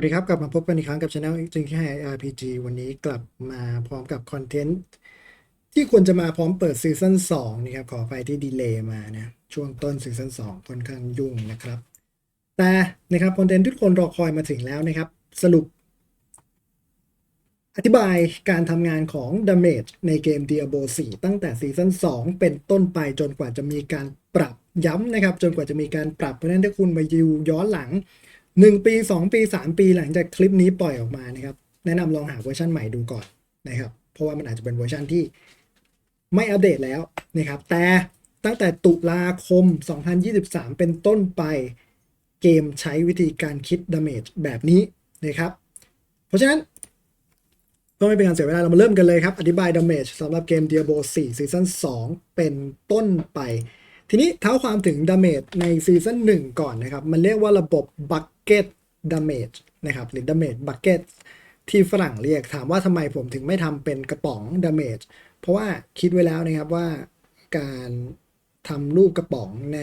วัสดีครับ กลับมาพบกันอีกครั้งกับช anel จึงแค่ RPG วันนี้กลับมาพร้อมกับคอนเทนต์ที่ควรจะมาพร้อมเปิดซีซั่น2นะครับ ขอไปที่ดีเลย์มานะ ช่วงต้นซีซั่น2ค่อนข้างยุ่งนะครับ แต่นะครับคอนเทนต์ทุกคนรอคอยมาถึงแล้วนะครับ สรุป อธิบายการทำงานของ Damage ในเกม Diablo 4 ตั้งแต่ซีซั่น2เป็นต้นไปจนกว่าจะมีการปรับย้ำนะครับ จนกว่าจะมีการปรับเพราะฉะนั้นถ้าคุณมายิวย้อนหลัง 1 ปี 2 ปี 3 ปีหลังจากคลิปนี้ปล่อยออกมานะครับ แนะนำลองหาเวอร์ชันใหม่ดูก่อนนะครับ เพราะว่ามันอาจจะเป็นเวอร์ชันที่ไม่อัปเดตแล้วนะครับ แต่ตั้งแต่ตุลาคม 2023 เป็นต้นไปเกมใช้วิธีการคิดดาเมจแบบนี้นะครับ เพราะฉะนั้นก็ไม่เป็นการเสียเวลาเรามาเริ่มกันเลยครับ อธิบายดาเมจสำหรับเกม Diablo 4ซีซั่น2เป็นต้นไป ทีนี้เท้าความถึงดาเมจในซีซั่น1ก่อนนะครับ มันเรียกว่าระบบบัก Bucket Damage นะครับหรือ Damage Bucket ที่ฝรั่งเรียกถามว่าทำไมผมถึงไม่ทำเป็นกระป๋อง Damage เพราะว่าคิดไว้แล้วนะครับว่าการทำรูปกระป๋องใน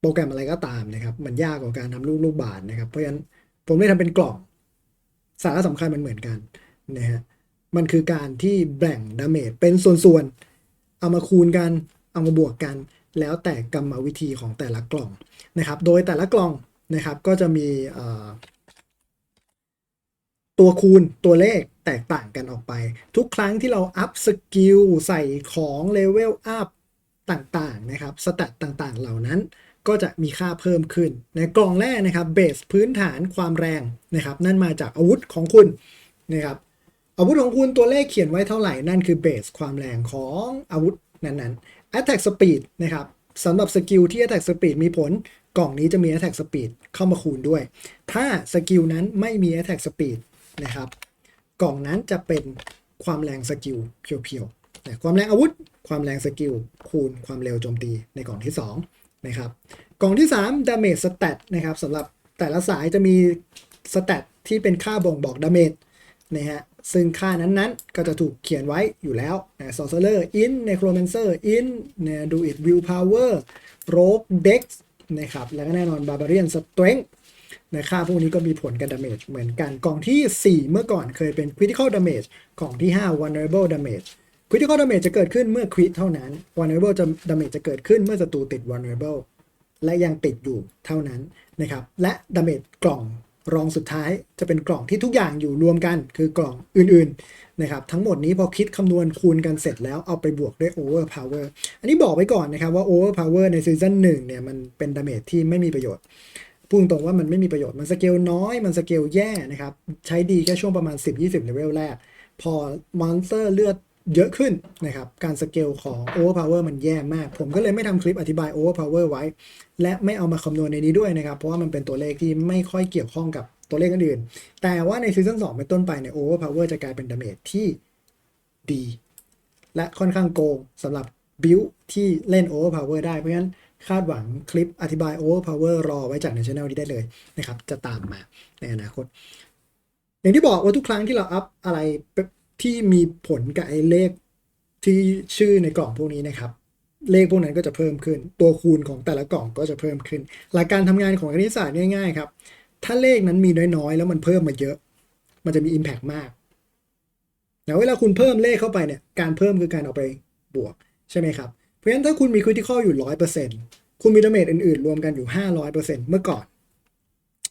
โปรแกรมอะไรก็ตามนะครับ มันยากกว่าการทำรูปลูกบาศก์นะครับ เพราะฉะนั้นผมเลยทำเป็นกล่องสาระสำคัญมันเหมือนกันนะฮะมันคือการที่แบ่งดาเมจเป็นส่วนๆ เอามาคูณกัน เอามาบวกกัน แล้วแต่กรรมวิธีของแต่ละกล่องนะครับ โดยแต่ละกล่อง นะครับ ก็จะมีตัวคูณตัวเลขแตกต่างกันออกไป ทุกครั้งที่เราอัพสกิลใส่ของเลเวลอัพต่างๆนะครับสแตตต่างๆ เหล่านั้นก็จะมีค่าเพิ่มขึ้น ในกล่องแรกนะครับเบสพื้นฐานความแรงนะครับนั่นมาจากอาวุธของคุณนะครับอาวุธของคุณตัวเลขเขียนไว้เท่าไหร่ นั่นคือเบสความแรงของอาวุธนั้นๆ Attack Speed นะครับสำหรับสกิลที่ Attack Speed มีผล กล่องนี้จะมี Attack Speed เข้ามาคูณด้วย ถ้าสกิลนั้นไม่มี Attack Speed นะครับ กล่องนั้นจะเป็นความแรงสกิลเพียวๆนะความแรงอาวุธ ความแรงสกิลคูณความเร็วโจมตีในกล่องที่2นะครับ กล่องที่ 3 Damage Stat นะครับสำหรับแต่ละสายจะมี Stat ที่เป็นค่าบ่งบอก Damage นะฮะซึ่งค่านั้นๆ ก็จะถูกเขียนไว้อยู่แล้วนะ Sorcerer in Necromancer in นะ Druid Willpower Rogue Dex นะครับแล้วก็แน่นอน Barbarian Strength นะค่าพวกนี้ก็มีผลกับดาเมจเหมือนกันกล่องที่ 4 เมื่อก่อนเคยเป็น critical damage กล่องที่ 5 vulnerable damage critical damage จะเกิดขึ้นเมื่อ crit เท่านั้น vulnerable จะ damage จะเกิดขึ้นเมื่อศัตรูติด vulnerable และยังติดอยู่เท่านั้นนะครับและ damage กล่อง รองสุดท้ายจะเป็นกล่องที่ทุกอย่างอยู่รวมกัน คือกล่องอื่นๆนะครับทั้งหมดนี้พอคิดคำนวณคูณกันเสร็จแล้วเอาไปบวกด้วย overpower อันนี้บอกไว้ก่อนนะครับว่า overpower ในซีซั่น1เนี่ยมันเป็น damage ที่ไม่มีประโยชน์พูดตรงว่ามันไม่มีประโยชน์มันสเกลน้อยมันสเกลแย่นะครับ ใช้ดีแค่ช่วงประมาณ 10-20เลเวลแรก พอมอนสเตอร์เลือด เยอะขึ้นนะครับ การสเกลของ Overpower มันแย่มาก ผมก็เลยไม่ทำคลิปอธิบาย Overpower ไว้ และไม่เอามาคำนวณในนี้ด้วยนะครับ เพราะว่ามันเป็นตัวเลขที่ไม่ค่อยเกี่ยวข้องกับตัวเลขอื่น แต่ว่าในซีซั่น2เป็นต้นไปเนี่ย Overpower จะกลายเป็นดาเมจที่ดี และค่อนข้างโกงสำหรับบิลที่เล่น Overpower ได้ เพราะฉะนั้นคาดหวังคลิปอธิบาย Overpower รอไว้จากในช่องนี้ได้เลยนะครับ จะตามมาในอนาคต อย่างที่บอกว่าทุกครั้งที่เราอัพอะไร ที่มีผลกับไอ้เลขที่ชื่อในกล่องพวกนี้นะครับ เลขพวกนั้นก็จะเพิ่มขึ้น ตัวคูณของแต่ละกล่องก็จะเพิ่มขึ้น หลักการทำงานของคณิตศาสตร์ง่ายๆครับ ถ้าเลขนั้นมีน้อยๆ แล้วมันเพิ่มมาเยอะ มันจะมี Impact มากแล้วเวลาคุณเพิ่มเลขเข้าไปเนี่ย การเพิ่มคือการเอาไปบวกใช่ไหมครับ เพราะฉะนั้นถ้าคุณมี critical อยู่100%คุณมีดาเมจอื่นๆ รวมกันอยู่500%เปอร์เซ็นต์เมื่อก่อน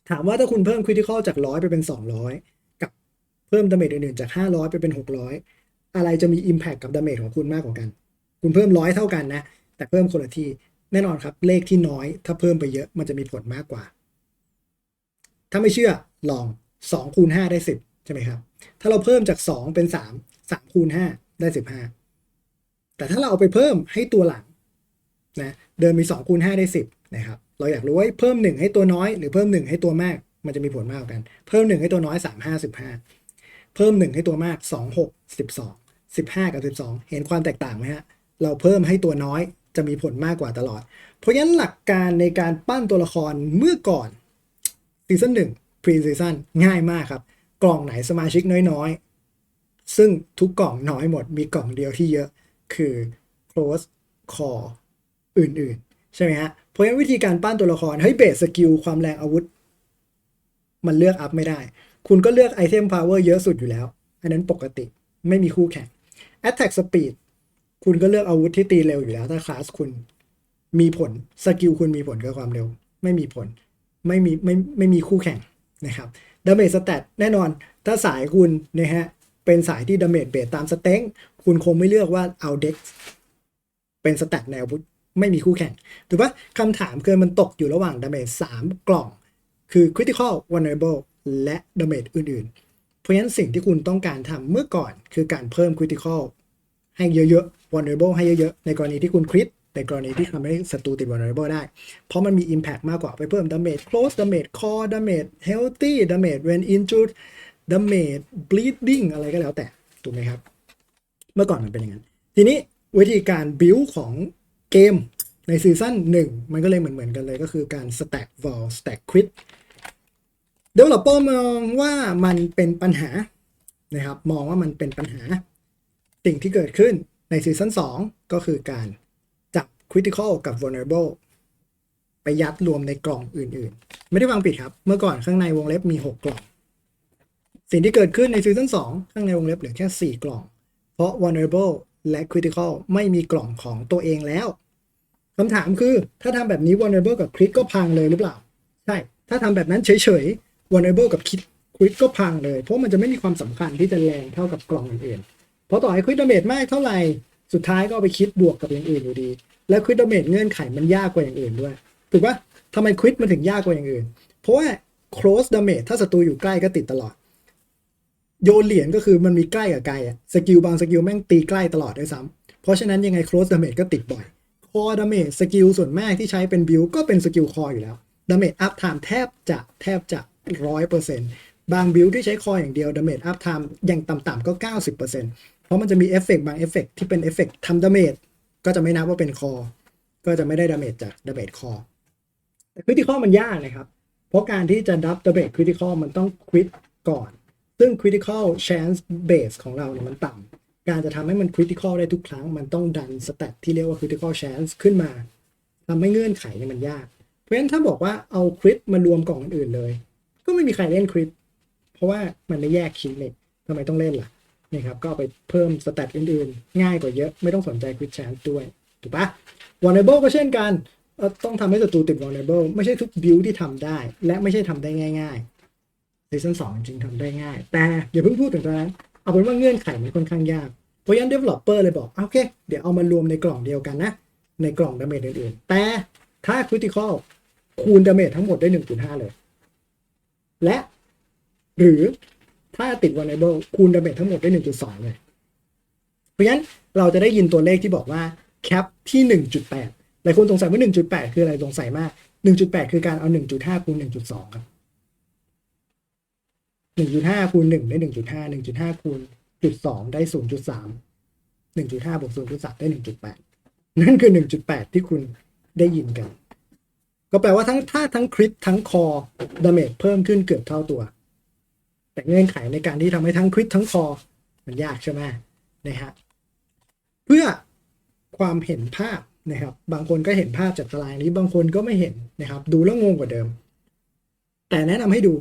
ถามว่าถ้าคุณเพิ่ม critical จาก100ไปเป็น200กับ เพิ่มดาเมจอื่นๆจาก 500 ไปเป็น 600 อะไรจะมี impact กับดาเมจของคุณมากกว่ากัน คุณเพิ่มร้อยเท่ากันนะ แต่เพิ่มคนละที่แน่นอนครับ เลขที่น้อยถ้าเพิ่มไปเยอะมันจะมีผลมากกว่า ถ้าไม่เชื่อลอง2คูณ5ได้ 10 ใช่ไหมครับ ถ้าเราเพิ่มจาก 2 เป็น 3 3คูณ5ได้ 15 แต่ถ้าเราเอาไปเพิ่มให้ตัวหลังนะเดิมมี2คูณ5ได้ 10นะครับเราอยากรู้ว่าเพิ่ม 1 ให้ตัวน้อยหรือเพิ่ม 1 ให้ตัวมาก มันจะมีผลมากกว่ากัน เพิ่ม 1 ให้ตัวน้อย 3 5 15 เพิ่ม 1 ให้ตัวมาก 2 6 12 15 กับ 12 เห็นความแตกต่างไหมฮะ เราเพิ่มให้ตัวน้อยจะมีผลมากกว่าตลอด เพราะฉะนั้นหลักการในการปั้นตัวละครเมื่อก่อนซีซั่นหนึ่งพรีซีซั่นง่ายมากครับ กล่องไหนสมาชิกน้อยๆ ซึ่งทุกกล่องน้อยหมด มีกล่องเดียวที่เยอะคือ close core อื่นๆ ใช่ไหมฮะ เพราะฉะนั้นวิธีการปั้นตัวละครเฮ้ยเบสสกิลความแรงอาวุธ มันเลือกอัพไม่ได้ คุณก็เลือกไอเทมพาวเวอร์เยอะสุดอยู่แล้ว อันนั้นปกติไม่มีคู่แข่ง Attack Speed คุณก็เลือกอาวุธที่ตีเร็วอยู่แล้ว ถ้าคลาสคุณมีผลสกิลคุณมีผลกับความเร็ว ไม่มีผลไม่มีไม่ไม่มีคู่แข่งนะครับดาเมจสแตทแน่นอน ถ้าสายคุณนะฮะเป็นสายที่ดาเมจเบสตามสเต็งคุณคงไม่เลือกว่าเอาเด็กเป็นสแตทในอาวุธไม่มีคู่แข่ง ถูกปะคำถามคือมันตกอยู่ระหว่างดาเมจสามกล่อง คือ critical vulnerable และดาเมจอื่นๆ เพราะฉะนั้นสิ่งที่คุณต้องการทำเมื่อก่อนคือการเพิ่ม critical ให้เยอะๆ vulnerable ให้เยอะๆ ในกรณีที่คุณคริตในกรณีที่ทำให้ศัตรูติด vulnerable ได้ เพราะมันมี impact มากกว่าไปเพิ่ม damage close damage core damage healthy damage when injured damage bleeding อะไรก็แล้วแต่ ถูกไหมครับ เมื่อก่อนมันเป็นอย่างนั้น ทีนี้วิธีการ build ของเกมในซีซั่น1 มันก็เลยเหมือนๆกันเลยก็คือการ stack vol stack crit developer มองว่ามันเป็นปัญหานะครับมองว่ามันเป็นปัญหาสิ่งที่เกิดขึ้นในซีซั่น2 ก็คือการจับ critical กับ vulnerable ไปยัดรวมในกล่องอื่นๆ ไม่ได้วางผิดครับ เมื่อก่อนข้างในวงเล็บมี 6 กล่อง สิ่งที่เกิดขึ้นในซีซั่น2 ข้างในวงเล็บเหลือแค่ 4 กล่อง เพราะ vulnerable และ critical ไม่มีกล่องของตัวเองแล้วคำถามคือถ้าทำแบบนี้ vulnerable กับ crit ก็พังเลยหรือเปล่า ใช่ ถ้าทำแบบนั้นเฉยๆ vulnerable กับ crit crit ก็พังเลย เพราะมันจะไม่มีความสำคัญที่จะแรงเท่ากับกล่องอื่นๆเพราะต่อให้ crit damage มากเท่าไหร่สุดท้ายก็ไปคิดบวกกับอย่างอื่นอยู่ดี แล้ว crit damage เงื่อนไขมันยากกว่าอย่างอื่นด้วยถูกปะทำไม crit มันถึงยากกว่าอย่างอื่น เพราะว่า close damage ถ้าศัตรูอยู่ใกล้ก็ติดตลอด โยนเหรียญก็คือมันมีใกล้กับไกลอะสกิลบางสกิลแม่งตีใกล้ตลอดด้วยซ้ำเพราะฉะนั้นยังไง close damage ก็ติดบ่อย core damage สกิลส่วนมากที่ใช้เป็น build ก็เป็นสกิล core อยู่แล้ว damage up time แทบจะแทบจะ ร้อยเปอร์เซ็นต์บาง build ที่ใช้ core อย่างเดียว damage up time อย่างต่ำๆก็ 90%เพราะมันจะมีเอฟเฟกบางเอฟเฟกที่เป็นเอฟเฟกทำ damage ก็จะไม่นับว่าเป็น core ก็จะไม่ได้ damage จาก damage core แต่ critical มันยากนะครับ เพราะการที่จะดับ damage critical มันต้อง crit ก่อน ซึ่ง critical chance base ของเราเนี่ยมันต่ำการจะทำให้มัน critical ได้ทุกครั้ง มันต้องดัน stat ที่เรียกว่า critical chance ขึ้นมาทำให้เงื่อนไขเนี่ยมันยาก เพราะฉะนั้นถ้าบอกว่าเอา crit มารวมกล่องอื่นๆเลย ก็ไม่มีใครเล่น crit เพราะว่ามันไม่แยกชิ้นเลยทำไมต้องเล่นล่ะนะครับก็ไปเพิ่ม stat อื่นๆ ง่ายกว่าเยอะไม่ต้องสนใจ crit chance ด้วย ถูกปะ vulnerable ก็เช่นกัน ต้องทำให้ศัตรูติด vulnerable ไม่ใช่ทุก build ที่ทำได้ และไม่ใช่ทำได้ง่ายๆซีซั่นสองจริงๆทำได้ง่าย แต่อย่าเพิ่งพูดถึงตรงนั้น เอาเป็นว่าเงื่อนไขมันค่อนข้างยากเพราะฉะนั้น developer เลยบอกโอเค เดี๋ยวเอามารวมในกล่องเดียวกันนะ ในกล่องดาเมจอื่นๆ แต่ถ้า critical คูณดาเมจทั้งหมดได้1.5เลย และ หรือถ้าติด vulnerable คูณดาเมจทั้งหมดได้ 1.2 เลย เพราะฉะนั้นเราจะได้ยินตัวเลขที่บอกว่า cap ที่ 1.8 หลายคนสงสัยว่า 1.8 คืออะไรสงสัยมาก 1.8 คือการเอา 1.5คูณ1.2 ครับ 1.5คูณ1ได้ 1.5 1.5คูณจุด2ได้ 0.3 1.5บวก0.3ได้ 1.8 นั่นคือ 1.8 ที่คุณได้ยินกัน ก็แปลว่าทั้งถ้าทั้งคริตทั้งคอดาเมจเพิ่มขึ้นเกือบเท่าตัว แต่เงื่อนไขในการที่ทำให้ทั้งคริตทั้งคอ มันยากใช่ไหมนะฮะเพื่อความเห็นภาพนะครับ บางคนก็เห็นภาพจากตารางนี้บางคนก็ไม่เห็นนะครับ ดูแล้วงงกว่าเดิม แต่แนะนำให้ดู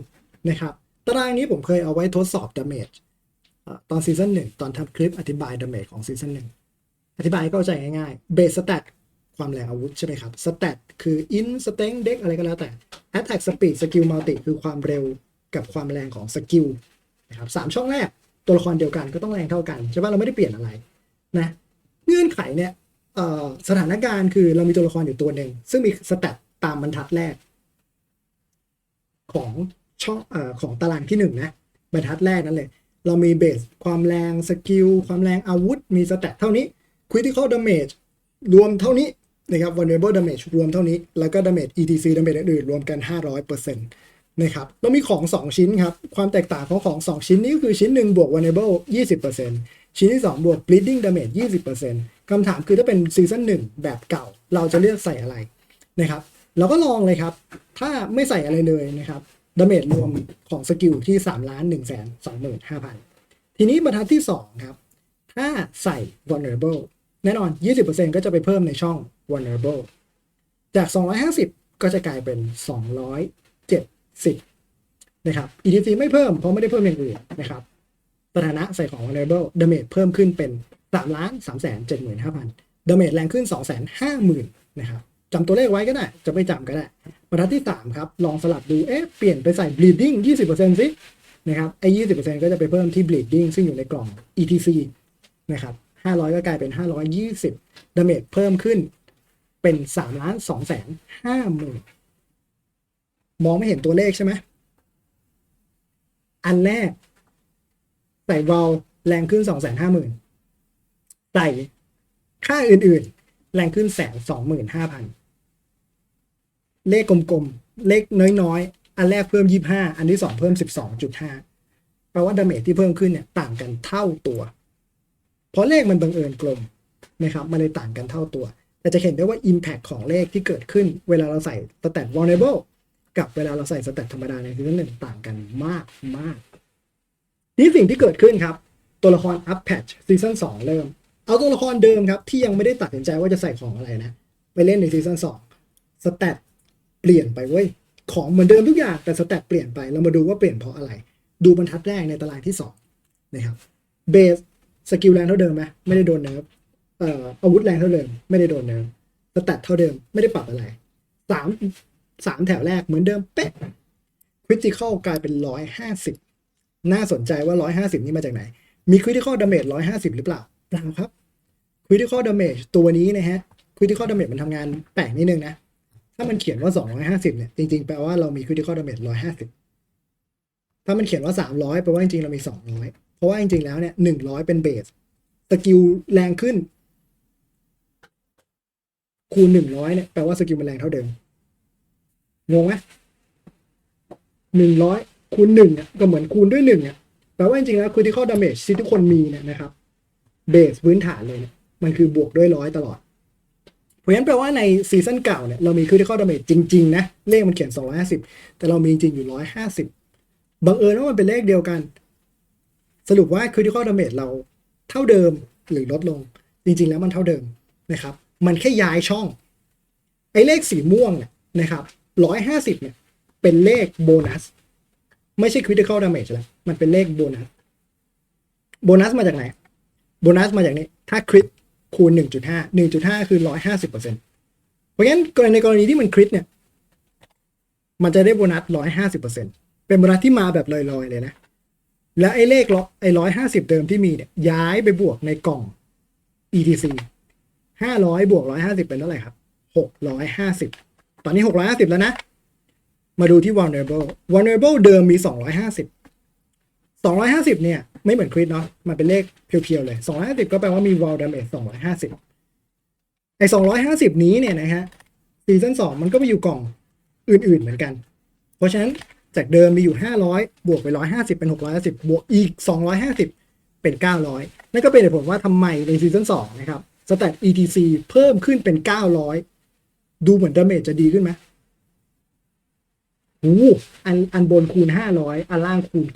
นะครับ ตารางนี้ผมเคยเอาไว้ทดสอบดาเมจตอนซีซั่นหนึ่งตอนทำคลิปอธิบายดาเมจของซีซั่นหนึ่งอธิบายให้เข้าใจง่ายๆเบสสแตท ความแรงอาวุธใช่ไหมครับสแตทคืออินสเต็งเด็กอะไรก็แล้วแต่ Attack Speed สกิลมัลติคือความเร็วกับความแรงของสกิลนะครับสามช่องแรกตัวละครเดียวกันก็ต้องแรงเท่ากันใช่ป่ะเราไม่ได้เปลี่ยนอะไรนะเงื่อนไขเนี่ยสถานการณ์คือเรามีตัวละครอยู่ตัวหนึ่งซึ่งมีสแตทตามบรรทัดแรก ของช่องอของตารางที่หนึ่งนะบรรทัดแรกนั่นเลย เรามีเบสความแรงสกิลความแรงอาวุธ มีสแตทเท่านี้ critical damage รวมเท่านี้ นะครับ vulnerable damage รวมเท่านี้ แล้วก็ damage etc damage อื่นๆรวมกัน 500%นะครับเรามีของ 2 ชิ้นครับ ความแตกต่างของของ 2 ชิ้นนี้ก็คือชิ้นหนึ่งบวก vulnerable 20%ชิ้นที่ 2 บวก bleeding damage 20%คำถามคือถ้าเป็นซีซั่น1แบบเก่า เราจะเลือกใส่อะไรนะครับเราก็ลองเลยครับ ถ้าไม่ใส่อะไรเลยนะครับดาเมจรวมของสกิลที่ 3 ล้าน1แสน25,000ทีนี้บรรทัดที่ 2 ครับ ถ้าใส่ vulnerable แน่นอน 20%ก็จะไปเพิ่มในช่อง vulnerable จาก 250 ก็จะกลายเป็น 270 นะครับ ETC ไม่เพิ่ม เพราะไม่ได้เพิ่มอย่างอื่นนะครับสถานะใส่ของ vulnerable damage เพิ่มขึ้นเป็น3ล้าน3แสน75,000 damage แรงขึ้น 2 5 0 0 0 0นะครับจำตัวเลขไว้ก็ได้ จะไม่จำก็ได้บรรทัดที่ 3 ครับ ลองสลับดู เอ๊ะ เปลี่ยนไปใส่ bleeding 20%สินะครับ ไอ้20%ก็จะไปเพิ่มที่ bleeding ซึ่งอยู่ในกล่อง ETC นะครับ500ก็กลายเป็น520 damage เพิ่มขึ้น เป็น3ล้าน2แสน5หมื่นมองไม่เห็นตัวเลขใช่ไหม อันแรก ใส่วอลแรงขึ้น2 5 0 0 0 0ใส่ค่าอื่นๆ แรงขึ้นแสนสองหมื่นห้าพันเลขกลมๆ เลขน้อยๆ อันแรกเพิ่ม25อันที่สองเพิ่ม12.5แปลว่าดาเมจที่เพิ่มขึ้นเนี่ยต่างกันเท่าตัว เพราะเลขมันบังเอิญกลมนะครับมันเลยต่างกันเท่าตัว แต่จะเห็นได้ว่า Impact ของเลขที่เกิดขึ้น เวลาเราใส่ Stat Vulnerable กับเวลาเราใส่ Stat ธรรมดาในซีซั่นหนึ่งต่างกันมากมากนี่สิ่งที่เกิดขึ้นครับ ตัวละคร Up Patch ซีซั่น2เริ่ม เอาตัวละครเดิมครับ ที่ยังไม่ได้ตัดสินใจว่าจะใส่ของอะไรนะ ไปเล่นในซีซั่นสองสแตทเปลี่ยนไปเว้ยของเหมือนเดิมทุกอย่างแต่สแตทเปลี่ยนไปเรามาดูว่าเปลี่ยนเพราะอะไร ดูบรรทัดแรกในตารางที่สองนะครับเบสสกิลแรงเท่าเดิมไหมไม่ได้โดนเนิร์ฟ เอ่ออาวุธแรงเท่าเดิม ไม่ได้โดนเนิร์ฟสแตทเท่าเดิมไม่ได้ปรับอะไรสามสามแถวแรกเหมือนเดิมเป๊ะคริติคอลกลายเป็นร้อยห้าสิบน่าสนใจว่าร้อยห้าสิบนี่มาจากไหน มีคริติคอลดาเมจร้อยห้าสิบหรือเปล่าเปล่าครับ critical damage ตัวนี้นะฮะ critical damage มันทำงานแปลกนิดนึงนะ ถ้ามันเขียนว่า250เนี่ยจริงๆแปลว่าเรามี critical damage 150ถ้ามันเขียนว่า300แปลว่าจริงๆเรามี200เพราะว่าจริงๆแล้วเนี่ย100เป็นเบสสกิลแรงขึ้น คูณ100เนี่ยแปลว่าสกิลมันแรงเท่าเดิมงงไหม100คูณ1อะก็เหมือนคูณด้วย1อะแปลว่าจริงๆแล้ว critical damage ที่ทุกคนมีเนี่ยนะครับเบสพื้นฐานเลยเนี่ยมันคือบวกด้วยร้อยตลอด เพราะฉะนั้นแปลว่าในซีซั่นเก่าเนี่ยเรามี critical damage จริง ๆ นะ เลขมันเขียน 250 แต่เรามีจริงอยู่ 150 บังเอิญว่ามันเป็นเลขเดียวกัน สรุปว่า critical damage เราเท่าเดิมหรือลดลง จริง ๆ แล้วมันเท่าเดิมนะครับ มันแค่ย้ายช่อง ไอ้เลขสีม่วงเนี่ยนะครับ150เนี่ยเป็นเลขโบนัส ไม่ใช่ critical damage แล้วมันเป็นเลขโบนัส โบนัสมาจากไหน โบนัสมาจากนี้ ถ้าคริตคูณ 1.5 1.5 คือ 150%เพราะงั้นกรณีในกรณีที่มันคริตเนี่ย มันจะได้โบนัส 150%เป็นโบนัสที่มาแบบลอยๆ เลยนะ และไอ้เลขร้อยไอ้150 เดิมที่มีเนี่ยย้ายไปบวกในกล่อง ETC ห้าร้อยบวกร้อยห้าสิบเป็นเท่าไหร่ครับหกร้อยห้าสิบตอนนี้หกร้อยห้าสิบแล้วนะ มาดูที่ vulnerable vulnerable เดิมมีสองร้อยห้าสิบสองร้อยห้าสิบเนี่ย ไม่เหมือนคริสเนาะมันเป็นเลขเพียวๆเลยสองร้อยห้าสิบก็แปลว่ามี wall damage สองร้อยห้าสิบไอสองร้อยห้าสิบนี้เนี่ยนะฮะซีซั่นสองมันก็ไปอยู่กล่องอื่นๆเหมือนกัน เพราะฉะนั้นจากเดิมมีอยู่ห้าร้อยบวกไปร้อยห้าสิบเป็นหกร้อยห้าสิบบวกอีกสองร้อยห้าสิบเป็นเก้าร้อยนั่นก็เป็นเหตุผลว่าทำไมในซีซั่นสองนะครับ สแตท ETC เพิ่มขึ้นเป็น 900 ดูเหมือนดาเมจจะดีขึ้นไหมโอ้อันอันบนคูณ 500 อันล่างคูณ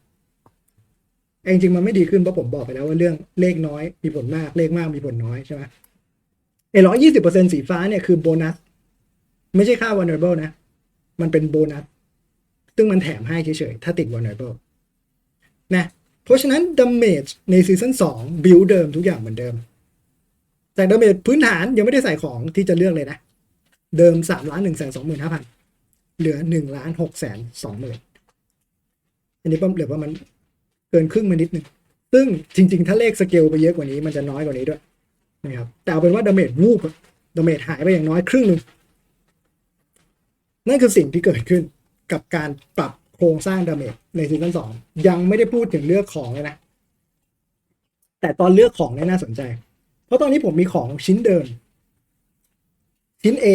900 จริงๆ มันไม่ดีขึ้นเพราะผมบอกไปแล้วว่าเรื่องเลขน้อยมีผลมากเลขมากมีผลน้อยใช่ไหมไอ้ร้อยยี่สิบเปอร์เซ็นสีฟ้าเนี่ยคือโบนัส ไม่ใช่ค่า vulnerable นะ มันเป็นโบนัส ซึ่งมันแถมให้เฉยๆ ถ้าติด vulnerable นะ เพราะฉะนั้น damage ในซีซั่น2 build เดิมทุกอย่างเหมือนเดิม จาก damage พื้นฐานยังไม่ได้ใส่ของที่จะเลือกเลยนะ เดิม3ล้าน1แสน2หมื่นห้าพันเหลือ1ล้าน6แสน2หมื่นอันนี้เหลือประมาณเกินครึ่งมานิดนึง ซึ่งจริง ๆ ถ้าเลขสเกลไปเยอะกว่านี้มันจะน้อยกว่านี้ด้วยนะครับแต่เอาเป็นว่าดาเมจวูบดาเมจหายไปอย่างน้อยครึ่งหนึ่งนั่นคือสิ่งที่เกิดขึ้นกับการปรับโครงสร้างดาเมจในซีซั่นสองยังไม่ได้พูดถึงเลือกของเลยนะ แต่ตอนเลือกของเนี่ยน่าสนใจ ราะตอนนี้ผมมีของชิ้นเดิม ชิ้น A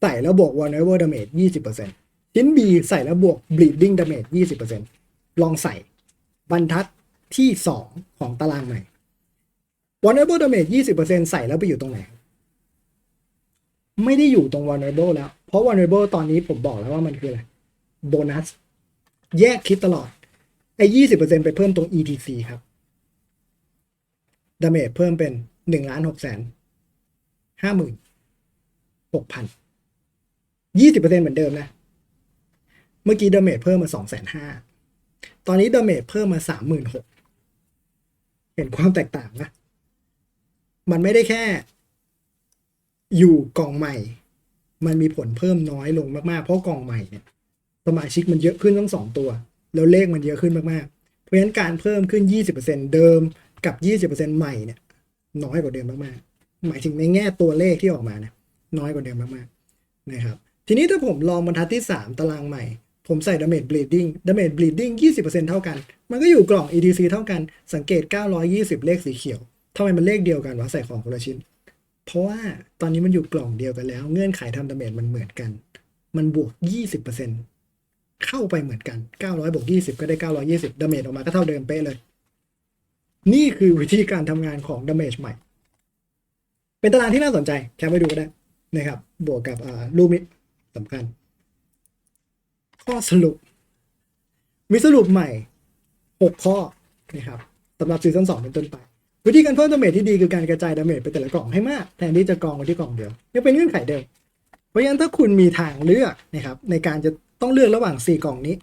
ใส่แล้วบวก vulnerable damage 20%ชิ้น B ใส่แล้วบวก bleeding damage 20%ลองใส่บรรทัดที่ 2 ของตารางใหม่ vulnerable damage 20%ใส่แล้วไปอยู่ตรงไหน ไม่ได้อยู่ตรง vulnerable แล้ว เพราะ vulnerable ตอนนี้ผมบอกแล้วว่ามันคืออะไร โบนัส แยกคิดตลอด ไอ้ 20%ไปเพิ่มตรง ETC ครับ damage เพิ่มเป็น 1ล้าน6แสนห้าหมื่นหกพันยี่สิบเปอร์เซ็นเหมือนเดิมนะ เมื่อกี้ดาเมจเพิ่มมาสองแสนห้าตอนนี้ดาเมจเพิ่มมาสามหมื่นหกเห็นความแตกต่างนะ มันไม่ได้แค่ อยู่กล่องใหม่ มันมีผลเพิ่มน้อยลงมาก ๆ เพราะกล่องใหม่เนี่ยสมาชิกมันเยอะขึ้นทั้งสองตัว แล้วเลขมันเยอะขึ้นมาก ๆ เพราะฉะนั้นการเพิ่มขึ้น 20%เดิมกับ 20%ใหม่เนี่ย น้อยกว่าเดิมมากๆหมายถึงในแง่ตัวเลขที่ออกมาเนี่ยน้อยกว่าเดิมมากๆนะครับทีนี้ถ้าผมลองบรรทัดที่ 3 ตารางใหม่ ผมใส่ damage bleeding damage bleeding 20%เท่ากัน มันก็อยู่กล่อง EDC เท่ากันสังเกต 920 เลขสีเขียวทำไมมันเลขเดียวกันวะใส่ของคนละชิ้น เพราะว่าตอนนี้มันอยู่กล่องเดียวกันแล้ว เงื่อนไขทำ damage มันเหมือนกัน มันบวก 20%เข้าไปเหมือนกัน 900บวก20 ก็ได้ 920 damage ออกมาก็เท่าเดิมเป๊ะเลย นี่คือวิธีการทำงานของ damage ใหม่ เป็นตารางที่น่าสนใจ แคปไปดูก็ได้นะครับ บวกกับรูปนี้สำคัญ ข้อสรุป มีสรุปใหม่ 6 ข้อนะครับสำหรับซีซั่น2เป็นต้นไป วิธีการเพิ่มดาเมจที่ดีคือการกระจายดาเมจไปแต่ละกล่องให้มาก แทนที่จะกองไว้ที่กล่องเดียวยังเป็นเงื่อนไขเดิม เพราะฉะนั้นถ้าคุณมีทางเลือกนะครับในการจะต้องเลือกระหว่าง 4 กล่องนี้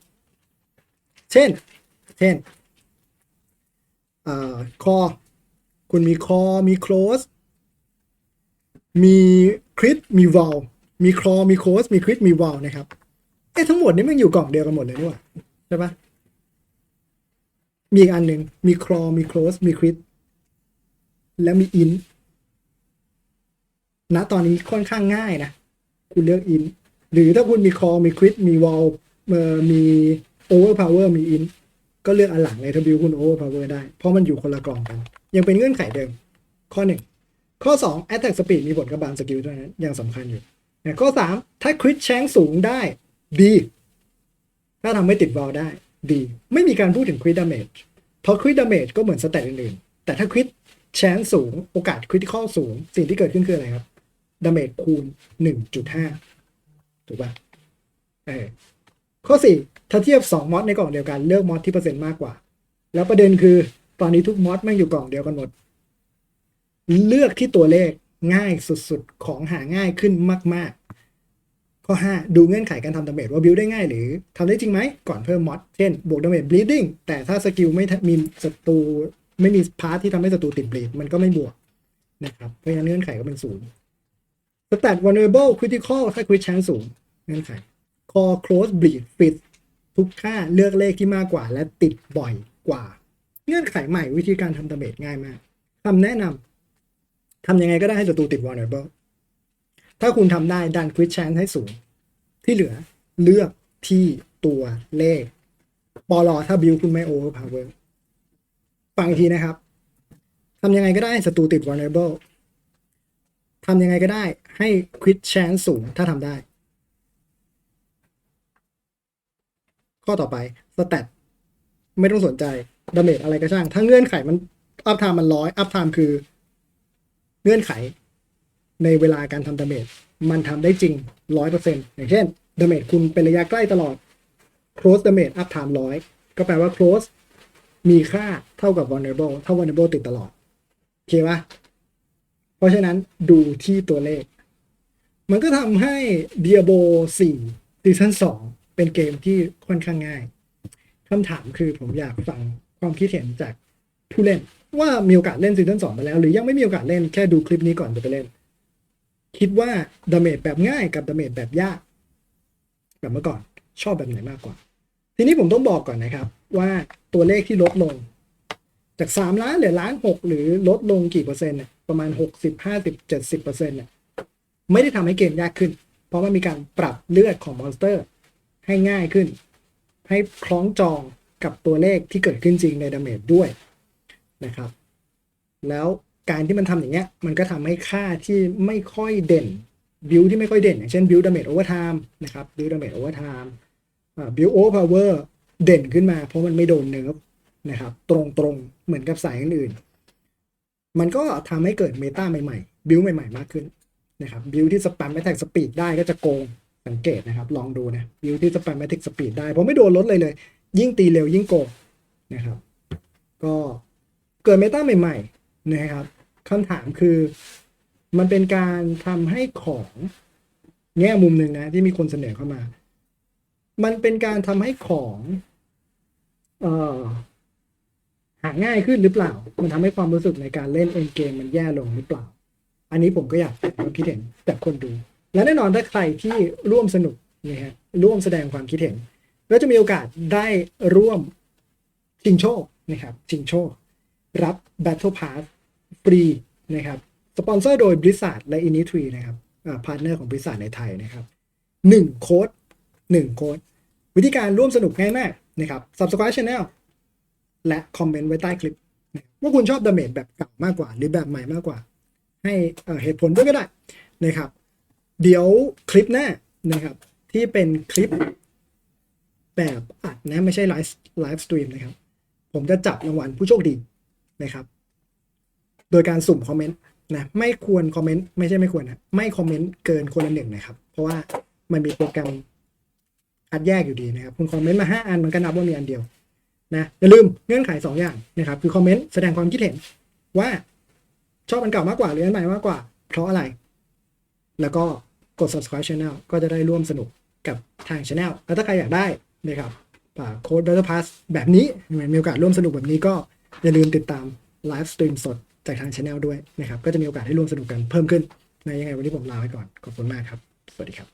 เช่น เช่น คอคุณมีคอมีโคลสมีคริตมีวอลมีคอมีโคสมีคริตมีวอลนะครับเอ๊ะทั้งหมดนี้มันอยู่กล่องเดียวกันหมดเลยนี่หว่าใช่ปะมีอีกอันหนึ่งมีคลอมีโคสมีคริตแล้วมีอินณตอนนี้ค่อนข้างง่ายนะ คุณเลือกอินหรือถ้าคุณมีคอมีคริตมีวอลเอ่อมีโอเวอร์พาวเวอร์มีอิน ก็เลือกอันหลังเลยถ้าบิวคุณโอเวอร์พาวเวอร์ได้ เพราะมันอยู่คนละกล่องกัน ยังเป็นเงื่อนไขเดิม ข้อหนึ่งข้อ 2 Attack Speed มีผลกับบางสกิลด้วยนั้นยังสำคัญอยู่นะข้อ 3 ถ้าคริ t แชงสูงได้ดี ถ้าทำให้ติดวอลได้ดี ไม่มีการพูดถึงคริ t ดาเมจเพราะคริ t ดาเมจก็เหมือนสเตตอื่นๆ แต่ถ้าคริ t แชงสูงโอกาสคริติคอลสูง สิ่งที่เกิดขึ้นคืออะไรครับดาเมจคูณ 1.5 ถูกป่ะเออข้อ 4 ถ้าเทียบ 2มอดในกล่องเดียวกันเลือกมอดที่เปอร์เซ็นต์มากกว่า แล้วประเด็นคือตอนนี้ทุกมอดแม่งอยู่กล่องเดียวกันหมด เลือกที่ตัวเลขง่ายสุดๆ ของหาง่ายขึ้นมาก ๆ ข้อ 5 ดูเงื่อนไขการทำดาเมจว่าบิวได้ง่ายหรือทำได้จริงไหม ก่อนเพิ่มมอดเช่น บวกดาเมจ bleeding แต่ถ้าสกิลไม่มีศัตรูไม่มีพาร์ทที่ทำให้ศัตรูติด bleed มันก็ไม่บวกนะครับเพราะฉะนั้นเงื่อนไขก็เป็นศูนย์ stat vulnerable critical ถ้า crit chance สูงเงื่อนไข core close bleed fit ทุกค่าเลือกเลขที่มากกว่า และติดบ่อยกว่า เงื่อนไขใหม่วิธีการทำดาเมจง่ายมากคำแนะนำทำยังไงก็ได้ให้ศัตรูติด vulnerable ถ้าคุณทำได้ดัน crit chance ให้สูง ที่เหลือเลือกที่ตัวเลขปอลอถ้าบิวคุณไม่ overpower ฟังอีกทีนะครับทำยังไงก็ได้ให้ศัตรูติด vulnerable ทำยังไงก็ได้ให้ crit chance สูงถ้าทำได้ ข้อต่อไป stat ไม่ต้องสนใจดาเมจอะไรก็ช่าง ถ้าเงื่อนไขมันอัพไทม์มันร้อยอัพไทม์คือ เงื่อนไขในเวลาการทำดาเมจมันทำได้จริงร้อยเปอร์เซ็นต์อย่างเช่นดาเมจคุณเป็นระยะใกล้ตลอด close damage up time ร้อยก็แปลว่า close มีค่าเท่ากับ vulnerable เท่า vulnerable ติดตลอด โอเคปะเพราะฉะนั้นดูที่ตัวเลข มันก็ทำให้ Diablo 4ซีซั่น2 เป็นเกมที่ค่อนข้างง่ายคำถามคือผมอยากฟังความคิดเห็นจากผู้เล่น ว่ามีโอกาสเล่นซีซั่น2ไปแล้ว หรือยังไม่มีโอกาสเล่นแค่ดูคลิปนี้ก่อนจะไปเล่น คิดว่าดาเมจแบบง่ายกับดาเมจแบบยาก แบบเมื่อก่อนชอบแบบไหนมากกว่า ทีนี้ผมต้องบอกก่อนนะครับ ว่าตัวเลขที่ลดลง จาก3ล้านเหลือล้านหกหรือลดลงกี่เปอร์เซ็นต์ประมาณ60 50 70เปอร์เซ็นต์เนี่ยไม่ได้ทำให้เกมยากขึ้น เพราะมันมีการปรับเลือดของมอนสเตอร์ ให้ง่ายขึ้น ให้คล้องจองกับตัวเลขที่เกิดขึ้นจริงในดาเมจด้วยนะครับ แล้วการที่มันทำอย่างเงี้ย มันก็ทำให้ค่าที่ไม่ค่อยเด่นบิวที่ไม่ค่อยเด่น อย่างเช่นบิวดาเมจโอเวอร์ไทม์นะครับบิวดาเมจโอเวอร์ไทม์บิวโอเวอร์พาวเวอร์เด่นขึ้นมา เพราะมันไม่โดนเนิร์ฟนะครับ ตรงๆเหมือนกับสายอื่นๆมันก็ทำให้เกิดเมตาใหม่ๆบิวใหม่ๆ มากขึ้นนะครับบิวที่สแปมแมทแท็กสปีดได้ก็จะโกง สังเกตนะครับ ลองดูนะบิวที่สแปมแมทแท็กสปีดได้เพราะไม่โดนลดเลยเลย ยิ่งตีเร็วยิ่งโกงนะครับ ก็เกิดเมตาใหม่ๆนะครับคำถามคือมันเป็นการทำให้ของแง่มุมหนึ่งนะ ที่มีคนเสนอเข้ามา มันเป็นการทำให้ของเอ่อหาง่ายขึ้นหรือเปล่า มันทำให้ความรู้สึกในการเล่นเอ็นเกมมันแย่ลงหรือเปล่า อันนี้ผมก็อยากฟังความคิดเห็นจากคนดู และแน่นอนถ้าใครที่ร่วมสนุกนะฮะร่วมแสดงความคิดเห็น ก็จะมีโอกาสได้ร่วมชิงโชคนะครับชิงโชครับ Battle Pass ฟรีนะครับสปอนเซอร์โดย Blizzard และ Innitree นะครับพาร์ทเนอร์ของ Blizzard ในไทยนะครับหนึ่งโค้ดหนึ่งโค้ดวิธีการร่วมสนุกง่ายมากนะครับ Subscribe Channel และคอมเมนต์ไว้ใต้คลิปว่าคุณชอบดาเมจแบบเก่ามากกว่า หรือแบบใหม่มากกว่า ให้เหตุผลด้วยก็ได้นะครับ เดี๋ยวคลิปหน้านะครับ ที่เป็นคลิปแบบอัดนะไม่ใช่ไลฟ์ไลฟ์สตรีมนะครับ ผมจะจับรางวัลผู้โชคดีนะครับ โดยการสุ่มคอมเมนต์นะไม่ควรคอมเมนต์ไม่ใช่ไม่ควรนะไม่คอมเมนต์เกินคนละหนึ่งนะครับ เพราะว่ามันมีโปรแกรมคัดแยกอยู่ดีนะครับ คุณคอมเมนต์มาห้าอันมันก็นับว่ามีอันเดียวนะอย่าลืมเงื่อนไขสองอย่างนะครับ คือคอมเมนต์แสดงความคิดเห็นว่าชอบอันเก่ามากกว่าหรืออันใหม่มากกว่า เพราะอะไร แล้วก็ กด subscribe channel ก็จะได้ร่วมสนุกกับทาง channel แล้วถ้าใครอยากได้นะครับโค้ด Battle Pass แบบนี้มีโอกาสร่วมสนุกแบบนี้ก็อย่าลืมติดตามไลฟ์สตรีมสดจากทาง channel ด้วยนะครับ ก็จะมีโอกาสให้ร่วมสนุกกันเพิ่มขึ้น ในยังไงวันนี้ผมลาไปก่อน ขอบคุณมากครับ สวัสดีครับ